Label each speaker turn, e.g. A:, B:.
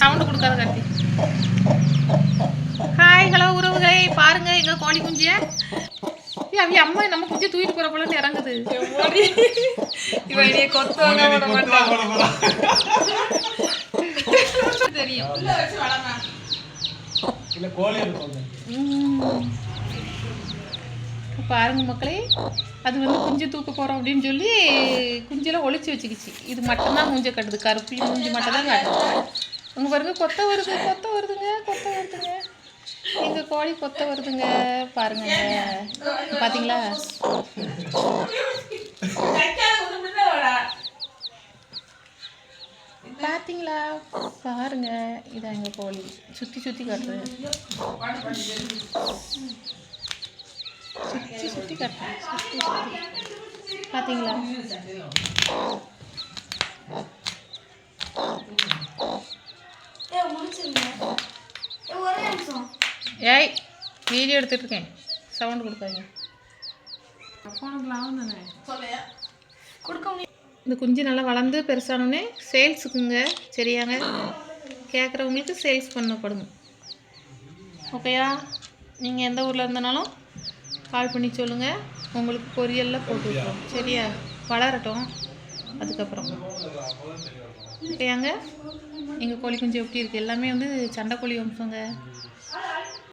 A: Sound கொடுக்காத Karthi. Hi hello உறவுகளே. பாருங்க எங்க கோழி குஞ்சிய. அவங்க அம்மா நம்ம குஞ்சு தூக்கிட்டு போற போலன்னு இறங்குது.
B: இவன் கொத்துவாங்க
A: தெரியும். பாருங்க மக்களே அது வந்து குஞ்சு தூக்க போறோம் அப்படின்னு சொல்லி குஞ்செல்லாம் ஒளிச்சு வச்சுக்கிச்சு. இது மட்டும்தான் மூஞ்ச கட்டுது. கருப்பி மூஞ்சி மட்டும் தான் காட்டுது. அங்க பாருங்க கொத்த வருது கொத்த வருதுங்க கொத்த வருதுங்க. எங்கள் கோழி கொத்த வருதுங்க பாருங்க பாத்தீங்களா? பாத்தீங்களா? பாருங்க இதான் எங்க கோழி. சுத்தி சுத்தி காட்டுறேன் சுத்தி சுத்தி காட்டுறேன் சுத்தி ஏய் வீடியோ எடுத்துட்டு இருக்கேன் சவுண்ட் கொடுக்காதீங்க இந்த குஞ்சு நல்லா வளர்ந்து பெருசானோடனே சேல்ஸுக்குங்க சரியாங்க. கேட்குறவங்களுக்கு சேல்ஸ் பண்ணப்படும். ஓகேயா? நீங்கள் எந்த ஊரில் இருந்தனாலும் கால் பண்ணி சொல்லுங்கள் உங்களுக்கு பொரியலில் போட்டு விட்றோம் சரியா? வளரட்டும். அதுக்கப்புறம். ஓகேயாங்க? எங்கள் கோழி குஞ்சு எப்படி இருக்குது எல்லாமே வந்து சண்டை கோழி வம்சங்க.